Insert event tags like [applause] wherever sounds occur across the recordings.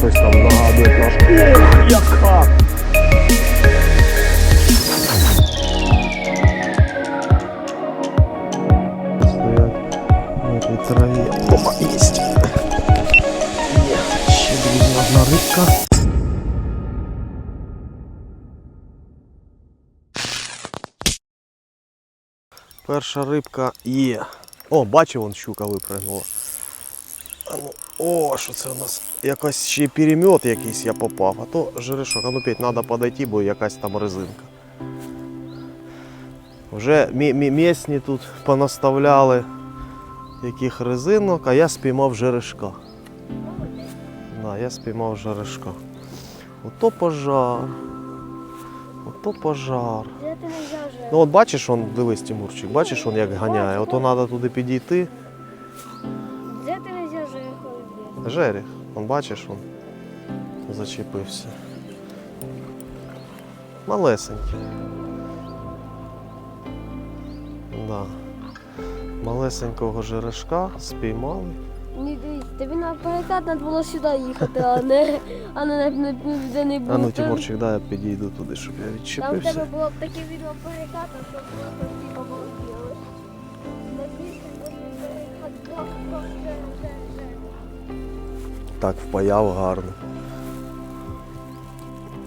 там нагадує наш. Яка! Траве. Опа, есть. Є. Ще, друзі, одна рибка. Перша рибка є. О, бачив, вон щука випрыгнула. О, що це у нас? Якось ще перемет якийсь я попав. А то жерешок, а ну п'ять, треба подойти, бо якась там резинка. Вже мі- мі- місні тут понаставляли яких резинок, а я спіймав жерешка. Да, я спіймав жерешка. Ото пожар. Ото пожар. Ну от бачиш, он, дивись, Тимурчик, бачиш, он як ганяє. Ото треба туди підійти. Ходити? Жеріх, он бачиш, он зачепився. Малесенький. Да. Малесенького жерешка спіймали. Ні, дивись, тобі на перекат треба було сюди їхати, а не, а не, не, не, де не було. А ну, Тимурчик, дай я підійду туди, щоб я Там в відчепився. тебе було б таке відео переката, що просто Так, впаяв гарно.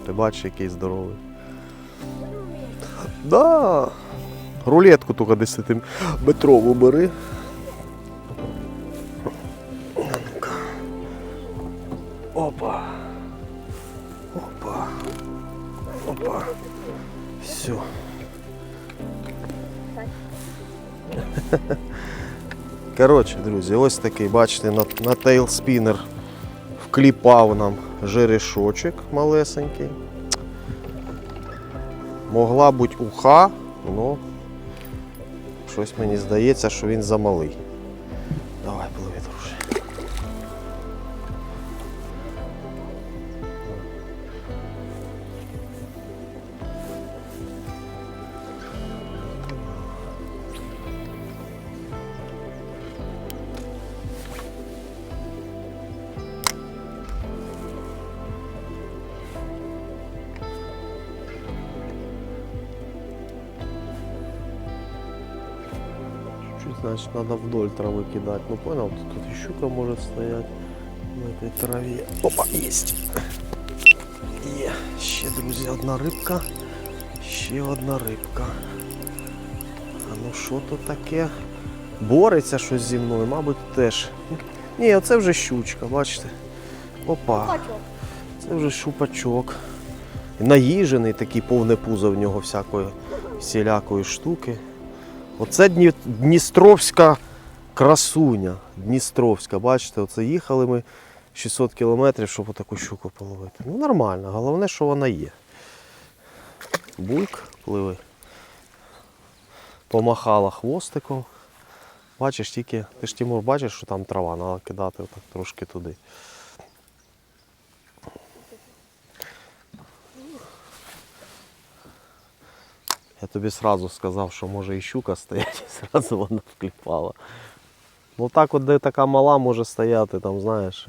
Ти бачиш, який здоровий. Да. Рулетку тільки 10 метрову бери. Опа. Опа. Опа. Все. [laughs] Коротше, друзі, ось такий, бачите, на, на тейлспінер вкліпав нам жерешочок малесенький. Могла бути уха, але щось мені здається, що він замалий. Давай, пливи, значит, надо вдоль травы кидать. Ну понял, тут, тут щука может стоять на этой траве. Опа, есть. Є. Ще, друзі, одна рибка. Ще одна рибка. А ну що то таке? Бореться щось зі мною, мабуть, теж. Ні, оце вже щучка, бачите? Опа. Це вже шупачок. Наїжений, такий повне пузо в нього всякої всілякої штуки. Оце Дністровська красуня. Дністровська, бачите, оце їхали ми 600 кілометрів, щоб таку щуку половити. Ну нормально, головне, що вона є. Буйк пливи. Помахала хвостиком. Бачиш, тільки, ти ж Тимур, бачиш, що там трава, треба кидати отак трошки туди. Я тобі сразу сказав, що може і щука стоять, [laughs] і сразу вона вкліпала. Ну так от де така мала може стояти, там, знаєш,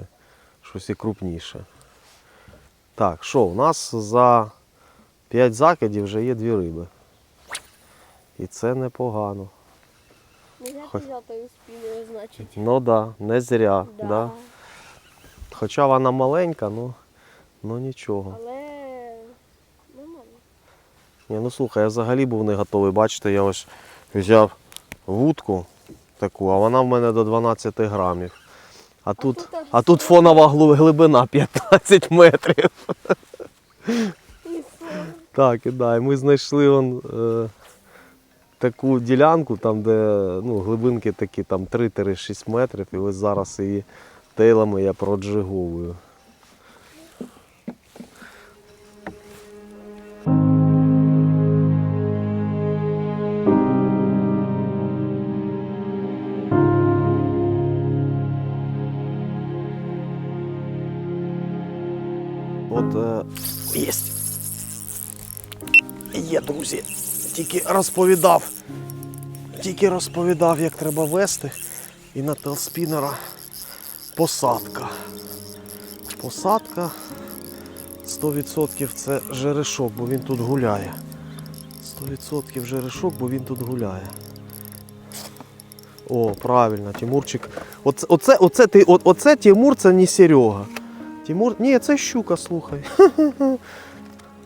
щось і крупніше. Так, що, у нас за 5 закидів вже є дві риби. І це непогано. Не зря Хоч- ти взяв спіною, значить. Ну так, да, не зря. Да. Да. Хоча вона маленька, ну, ну нічого. Але. Ні, ну слухай, я взагалі був не готовий. Бачите, я ось взяв вудку таку, а вона в мене до 12 грамів. А тут, тут а тут фонова глибина [laughs] 15 метрів. Так, і да, і ми знайшли он, е, таку ділянку, там, де ну, глибинки такі там 3-6 метрів, і ось зараз її тейлами я проджиговую. Розповідав. Тільки розповідав, як треба вести. І на телспінера посадка. Посадка 100% це жерешок, бо він тут гуляє. 100% жерешок, бо він тут гуляє. О, правильно, Тимурчик. Оце, оце, оце, ти, оце Тимур, це не Серега. Тимур. Ні, це щука, слухай. [laughs]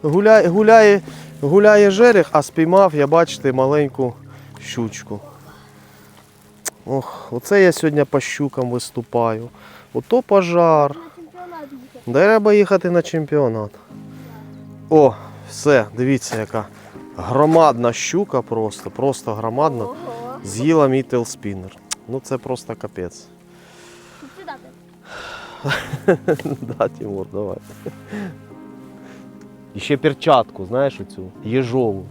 Гуляє, гуляє, гуляє жерех, а спіймав, я бачите, маленьку щучку. Ох, оце я сьогодні по щукам виступаю. Ото пожар. Треба їхати на чемпіонат. О, все, дивіться, яка громадна щука просто, просто громадна. З'їла мій телспінер. Ну це просто капець. [laughs] Да, Тимур, давай. І ще перчатку, знаєш, оцю їжову,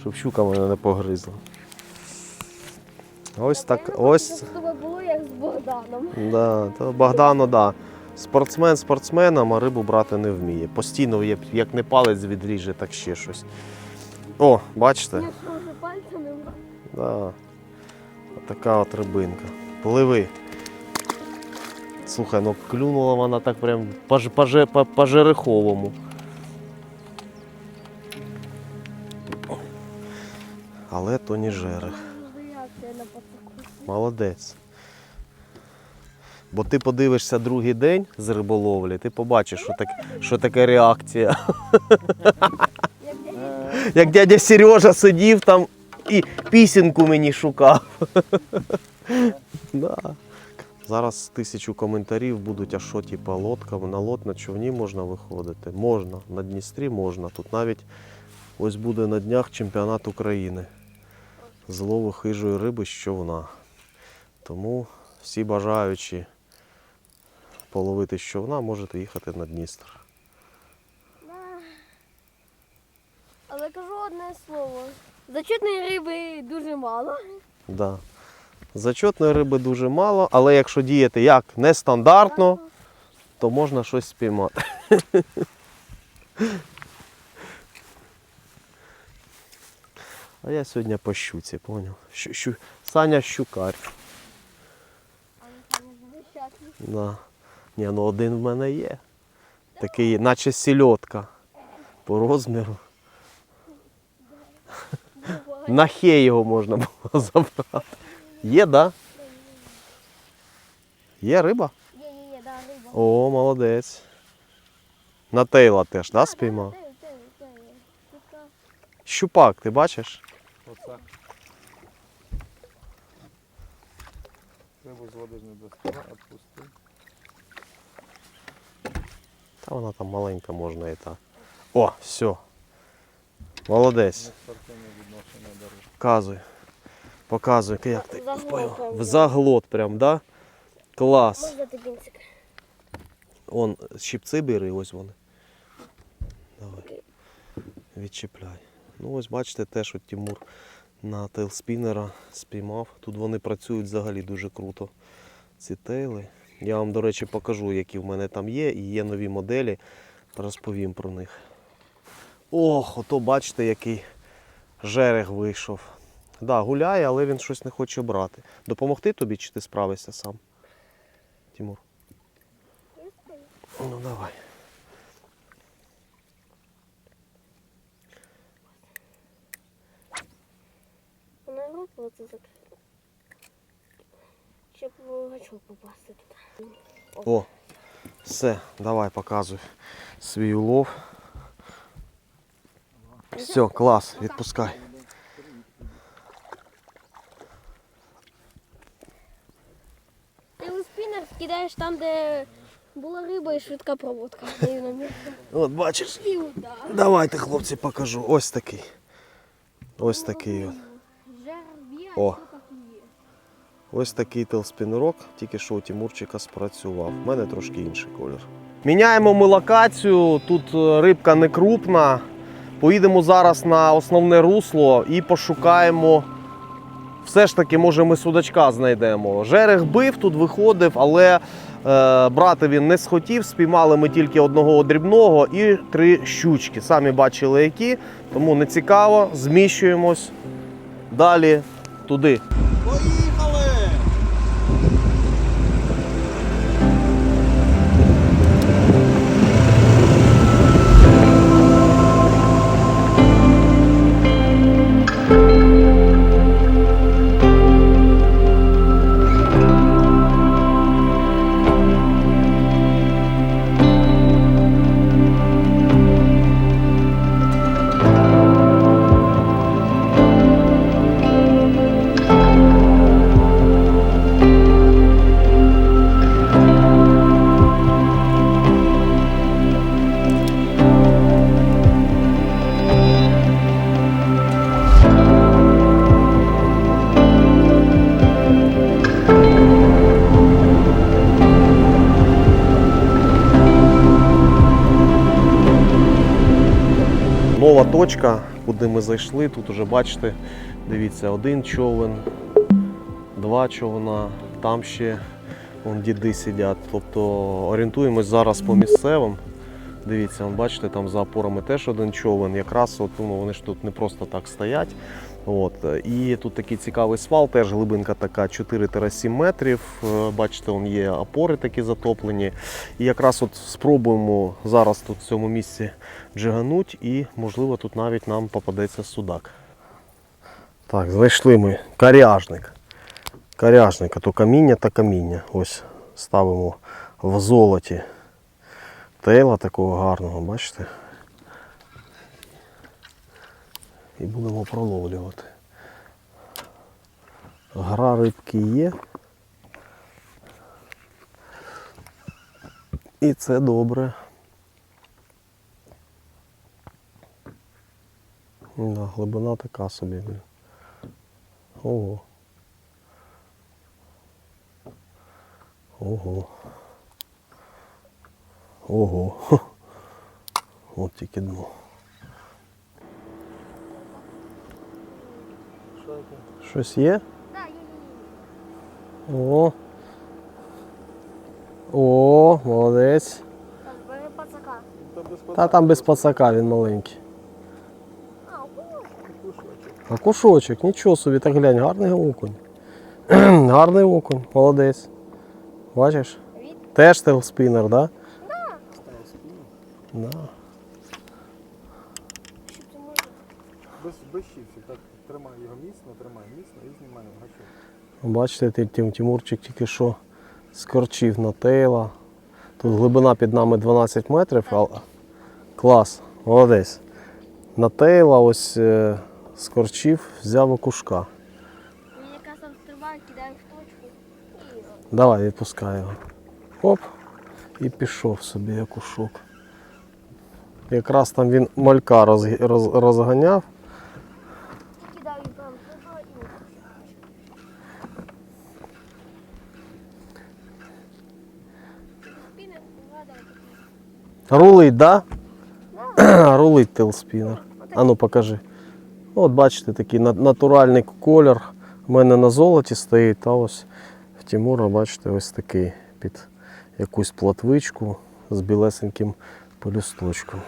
щоб щука мене не погризла. Ось так, ось. Тобою було як з Богданом. Да, то Богдану, да. Спортсмен спортсменом, а рибу брати не вміє. Постійно, є- як не палець відріже, так ще щось. О, бачите? Я. Да. Така от рибинка. Пливи. Слухай, ну клюнула вона так прям по, по, по, по жереховому. Але то не жерех. Молодець. Бо ти подивишся другий день з риболовлі, ти побачиш, що, так, що таке реакція. [laughs] Як дядя Сережа сидів там і пісеньку мені шукав. Да. Зараз тисячу коментарів будуть, а що, типа, лодка, на лод на човні можна виходити. Можна, на Дністрі можна. Тут навіть ось буде на днях чемпіонат України з лову хижої риби з човна. Тому всі бажаючі половити з човна можете їхати на Дністр. Але кажу одне слово. Зачетної риби дуже мало. Да. Зачетної риби дуже мало, але якщо діяти як нестандартно, то можна щось спіймати. [laughs] А я сьогодні по щуці, поняв? Щу, щу... Саня щукар. Да. Ні, ну один в мене є. Такий, наче сільотка. По розміру. На хе його можна було забрати. Є, так? Да? Є риба? Є, є, є, да, риба. О, молодець. На тейла теж, Да, спіймав? да, де, де, де є? Тут, а, Щупак, ти бачиш? Оце. Рибу з води не достала, відпусти. Та вона там маленька можна і так. О, все. Молодець. Показуй. Показуй, як ти Заглот впав. прям, В да. заглот прям, да? Клас. Можна ти кінцик? Он щипці бери, ось вони. Давай. Відчіпляй. Ну ось бачите, теж от Тимур на тейлспінера спіймав. Тут вони працюють взагалі дуже круто. Ці тейли. Я вам, до речі, покажу, які в мене там є, і є нові моделі. Розповім про них. Ох, ото бачите, який жерех вийшов. Да, гуляє, але він щось не хоче брати. Допомогти тобі, чи ти справишся сам? Тимур? Ну давай. Вона група оце закрита. Щоб гачок попасти туди. О, все, давай показуй свій улов. Все, клас, відпускай. Ти у спінер кидаєш там, де була риба і швидка проводка. От бачиш. Давайте, хлопці, покажу. Ось такий. Ось такий. От. О. Ось такий телспінерок, тільки що у Тимурчика спрацював. У мене трошки інший колір. Міняємо ми локацію. Тут е, рибка не крупна. Поїдемо зараз на основне русло і пошукаємо. Все ж таки, може, ми судачка знайдемо. Жерех бив, тут виходив, але е, брати він не схотів. Спіймали ми тільки одного дрібного і три щучки. Самі бачили, які. Тому не цікаво. Зміщуємось далі туди. Нова точка, куди ми зайшли. Тут уже бачите, дивіться, один човен, два човна, там ще вон, діди сидять. Тобто орієнтуємось зараз по місцевим. Дивіться, вон, бачите, там за опорами теж один човен. Якраз от, ну, вони ж тут не просто так стоять. От. І тут такий цікавий свал, теж глибинка така 4-7 метрів. Е, Бачите, вон є опори такі затоплені. І якраз от спробуємо зараз тут в цьому місці джигануть і, можливо, тут навіть нам попадеться судак. Так, знайшли ми коряжник. Коряжник, а то каміння та каміння. Ось ставимо в золоті. Тейла такого гарного, бачите? І будемо проловлювати. Гра рибки є. І це добре. Да, глибина така собі. Ого. Ого. Ого. [laughs] От тільки дно. Щось є? Да, є, є, є. О. О, молодець. Так, бери пацака. Та там без пацака він маленький. А, кушочок, нічого собі, так глянь, гарний окунь. [clears throat] гарний окунь, молодець. Бачиш? Теж телспінер, так? Да? Да. Без, без щипців. Так, тримай його міцно, тримай міцно і знімай гачок. Бачите, ти- Тим Тимурчик тільки що скорчив на тейла. Тут глибина під нами 12 метрів. А... Клас, молодець. На тейла ось е, скорчив, взяв окушка. Він якраз там стрибає, кидає в точку. Давай, відпускай його. Оп. І пішов собі окушок. Якраз там він малька розг- розганяв. і кидає він прям туди і ось. Спінер, вгадав. Рулить, да? [clears throat] Рулить телспінер. А ну покажи. От бачите, такий натуральний колір. У мене на золоті стоїть, а ось в Тимура, бачите, ось такий під якусь платвичку з білесеньким полюсточком.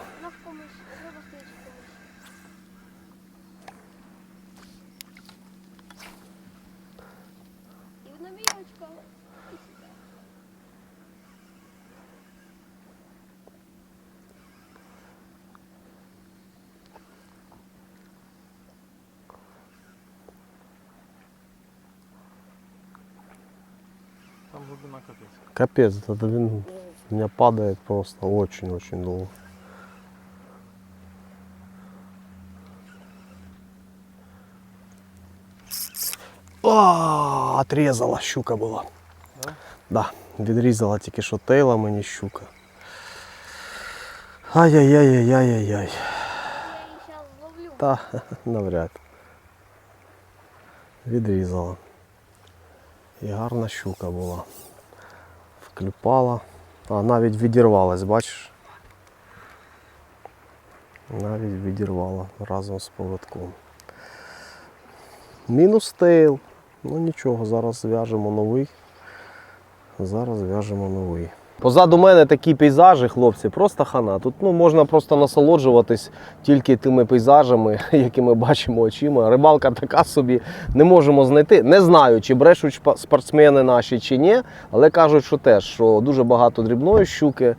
Там глибина капець. Капец, это він у меня падает просто очень-очень долго. А, отрезала, щука була. Да? Да, відрізала тільки що тейла мені щука. Ай-яй-яй-яй-яй-яй. Я її зараз зловлю. Та [laughs] навряд. Відрізала. І гарна щука була. Вклюпала. А навіть відірвалась, бачиш? Навіть відірвала разом з поводком. Мінус тейл. Ну нічого, зараз зв'яжемо новий. Зараз зв'яжемо новий. Позаду мене такі пейзажі, хлопці, просто хана. Тут ну, можна просто насолоджуватись тільки тими пейзажами, [laughs] які ми бачимо очима. Рибалка така собі не можемо знайти. Не знаю, чи брешуть спортсмени наші чи ні, але кажуть, що теж що дуже багато дрібної щуки.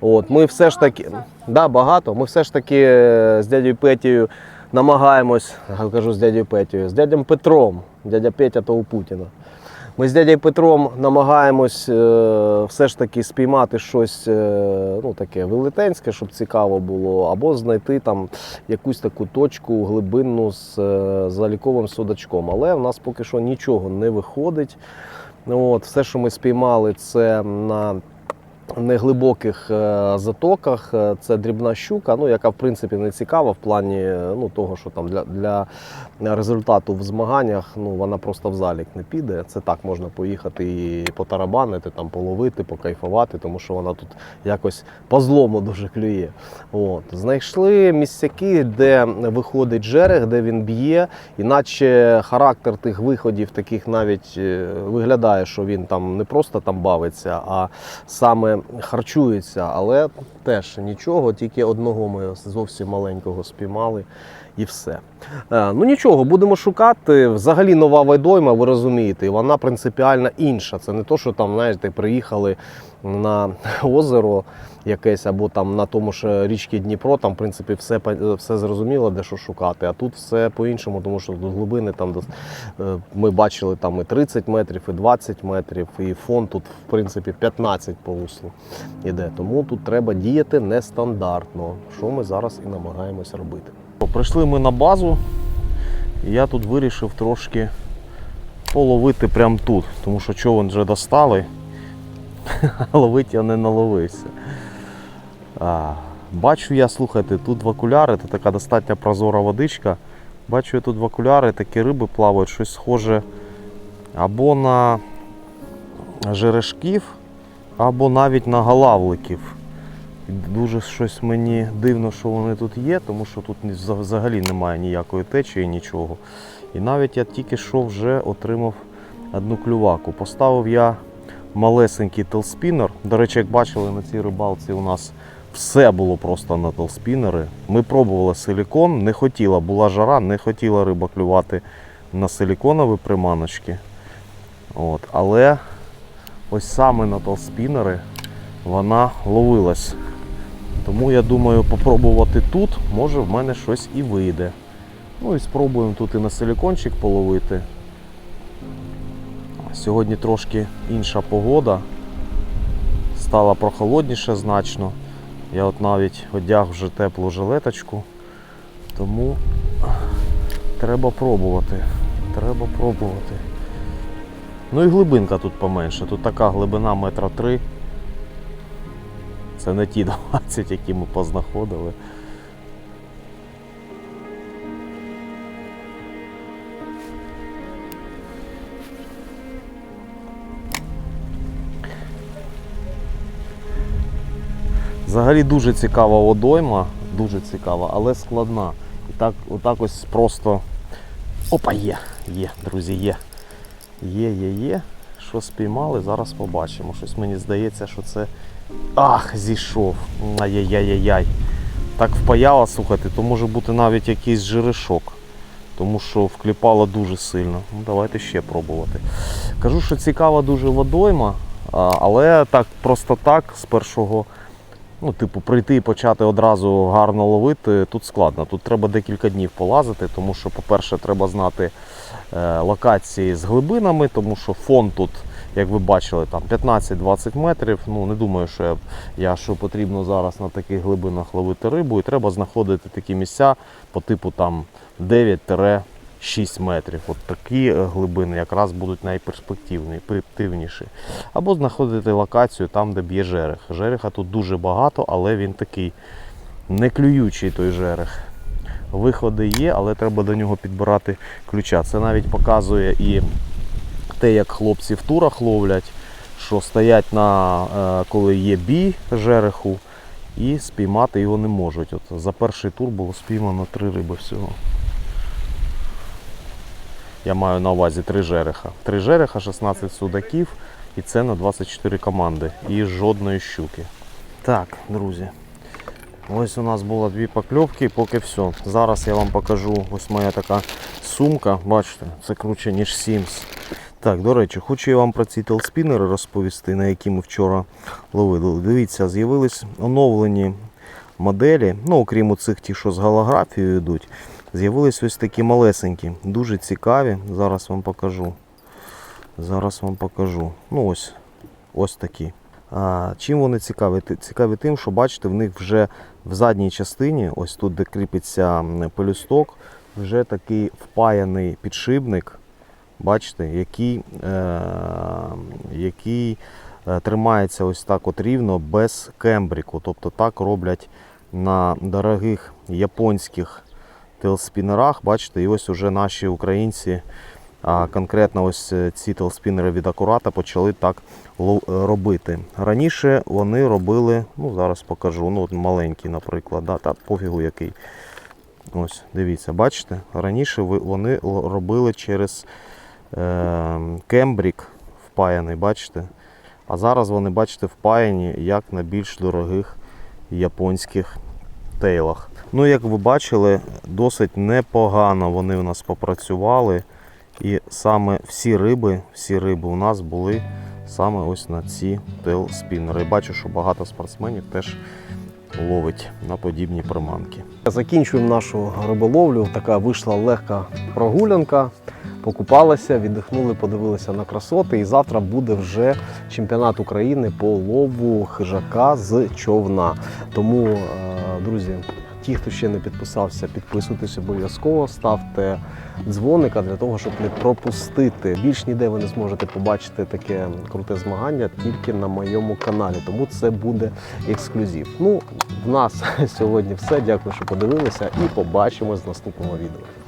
От, ми все ж таки, да, багато. Ми все ж таки е, з дядю Петєю намагаємось, кажу з дядю Петєю, з дядям Петром. Дядя Петя то у Путіна. Ми з дядя Петром намагаємось е, все ж таки спіймати щось е, ну, таке велетенське, щоб цікаво було, або знайти там якусь таку точку глибинну з е, заліковим судачком. Але в нас поки що нічого не виходить. От, все, що ми спіймали, це на неглибоких е, затоках. Е, Це дрібна щука, ну, яка в принципі не цікава в плані е, ну, того, що там для, для результату в змаганнях ну, вона просто в залік не піде. Це так можна поїхати і потарабанити, там, половити, покайфувати, тому що вона тут якось по злому дуже клює. От. Знайшли місцяки, де виходить жерех, де він б'є, іначе характер тих виходів таких навіть виглядає, що він там не просто там бавиться, а саме харчується. Але теж нічого, тільки одного ми зовсім маленького спіймали і все. Е, Ну нічого, будемо шукати. Взагалі нова водойма, ви розумієте, вона принципіально інша. Це не то, що там, знаєте, приїхали на [laughs] озеро якесь або там на тому ж річці Дніпро, там, в принципі, все, все зрозуміло, де що шукати. А тут все по-іншому, тому що тут глибини там е, ми бачили там і 30 метрів, і 20 метрів, і фон тут, в принципі, 15 по руслу іде. Тому тут треба діяти нестандартно, що ми зараз і намагаємось робити. Прийшли ми на базу, і я тут вирішив трошки половити прямо тут, тому що човен вже достали. [laughs] Ловити я не наловився. Бачу я, слухайте, тут в окуляри, це така достатньо прозора водичка. Бачу я тут в окуляри такі риби плавають, щось схоже або на жерешків, або навіть на галавликів. Дуже щось мені дивно, що вони тут є, тому що тут взагалі немає ніякої течії, нічого. І навіть я тільки що вже отримав одну клюваку. Поставив я малесенький телспінер. До речі, як бачили, на цій рибалці у нас все було просто на телспінери. Ми пробували силікон, не хотіла, була жара, не хотіла риба клювати на силіконові приманочки. От. Але ось саме на телспінери вона ловилась. Тому я думаю, попробувати тут, може в мене щось і вийде. Ну і спробуємо тут і на силікончик половити. Сьогодні трошки інша погода. Стало прохолодніше значно. Я от навіть одяг вже теплу жилеточку. Тому треба пробувати. Треба пробувати. Ну і глибинка тут поменше. Тут така глибина метра три. Це не ті [laughs] 20, які ми познаходили. Взагалі дуже цікава водойма, дуже цікава, але складна. І так, отак ось просто. Опа, є, є, друзі, є. Є, є, є. Що спіймали, зараз побачимо. Щось мені здається, що це. Ах, зійшов. Ай-яй-яй-яй. Так впаяло, слухайте, то може бути навіть якийсь жерешок. Тому що вкліпало дуже сильно. Ну, давайте ще пробувати. Кажу, що цікава дуже водойма, але так просто так з першого ну, типу, прийти і почати одразу гарно ловити тут складно. Тут треба декілька днів полазити, тому що, по-перше, треба знати е, локації з глибинами, тому що фон тут, як ви бачили, там 15-20 метрів. Ну, не думаю, що я, я що потрібно зараз на таких глибинах ловити рибу. І треба знаходити такі місця по типу там 9-6 метрів. От такі е, глибини якраз будуть найперспективніші. Або знаходити локацію там, де б'є жерех. Жереха тут дуже багато, але він такий не клюючий той жерех. Виходи є, але треба до нього підбирати ключа. Це навіть показує і те, як хлопці в турах ловлять, що стоять на е, коли є бій жереху, і спіймати його не можуть. От за перший тур було спіймано три риби всього. Я маю на увазі три жереха. Три жереха, 16 судаків, і це на 24 команди. І жодної щуки. Так, друзі. Ось у нас було дві покльовки, поки все. Зараз я вам покажу ось моя така сумка. Бачите, це круче, ніж Sims. Так, до речі, хочу я вам про ці телспінери розповісти, на які ми вчора ловили. Дивіться, з'явились оновлені моделі, ну окрім цих ті, що з голографією йдуть. З'явились ось такі малесенькі, дуже цікаві. Зараз вам покажу. Зараз вам покажу. Ну ось, ось такі. А, чим вони цікаві? Цікаві тим, що бачите, в них вже в задній частині, ось тут, де кріпиться пелюсток, вже такий впаяний підшипник. Бачите, який, е, який е, тримається ось так от рівно без кембріку. Тобто так роблять на дорогих японських телспінерах. Бачите, і ось уже наші українці, конкретно ось е, ці телспінери від Акурата почали так е, робити. Раніше вони робили, ну зараз покажу, ну от маленький, наприклад, да, та пофігу який. Ось, дивіться, бачите? Раніше вони робили через е, кембрік впаяний, бачите? А зараз вони, бачите, впаяні як на більш дорогих японських тейлах. Ну, як ви бачили, досить непогано вони у нас попрацювали. І саме всі риби, всі риби у нас були саме ось на ці тейл-спіннери. Бачу, що багато спортсменів теж ловить на подібні приманки. Закінчуємо нашу риболовлю. Така вийшла легка прогулянка. Покупалися, віддихнули, подивилися на красоти. І завтра буде вже чемпіонат України по лову хижака з човна. Тому, е, друзі, ті, хто ще не підписався, підписуйтесь обов'язково, ставте дзвоника для того, щоб не пропустити. Більш ніде ви не зможете побачити таке круте змагання тільки на моєму каналі. Тому це буде ексклюзив. Ну, в нас [laughs] сьогодні все. Дякую, що подивилися, і побачимось в наступному відео.